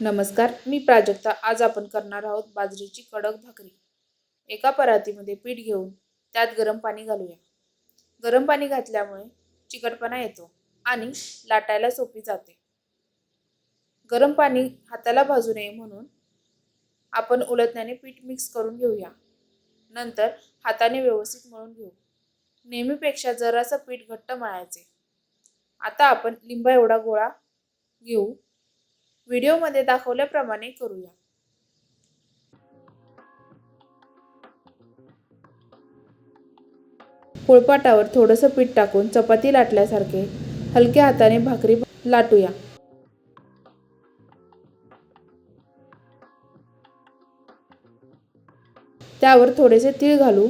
नमस्कार मी प्राजक्ता. आज आपण करणार आहोत बाजरीची कडक भाकरी. एका परातीमध्ये पीठ घेऊन त्यात गरम पाणी घालूया. गरम पाणी घातल्यामुळे चिकटपणा येतो आणि लाटायला सोपी जाते. गरम पाणी हाताला भाजू नये म्हणून आपण उलटण्याने पीठ मिक्स करून घेऊया. नंतर हाताने व्यवस्थित मळून घेऊ. नेहमीपेक्षा जरासं पीठ घट्ट मळायचे. आता आपण लिंबा एवढा गोळा घेऊ. व्हिडिओमध्ये दाखवल्याप्रमाणे करूया. पोळपाटावर थोडंसं पीठ टाकून चपाती लाटल्यासारखे हलक्या हाताने भाकरी लाटूया. त्यावर थोडेसे तीळ घालू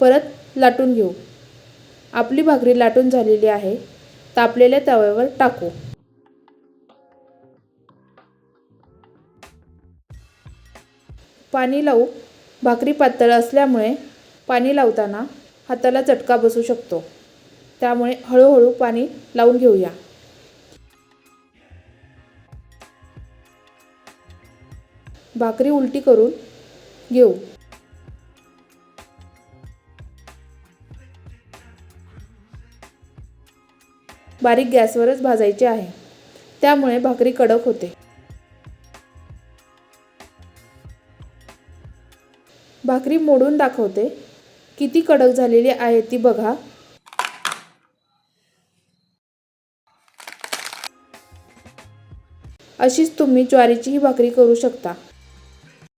परत लाटून घेऊ. आपली भाकरी लाटून झालेली आहे तापलेल्या तव्यावर टाकू. पाणी लावू भाकरी पातळ असल्यामुळे पाणी लावताना हाताला चटका बसू शकतो. त्यामुळे हळूहळू पाणी लावून घेऊया. भाकरी उलटी करून घेऊ. बारीक गॅसवरच भाजायचे आहे. त्यामुळे भाकरी कडक होते. भाकरी मोडून दाखवते. किती कडक झालेली आहे ती बघा. अशीच तुम्ही ज्वारीचीही भाकरी करू शकता.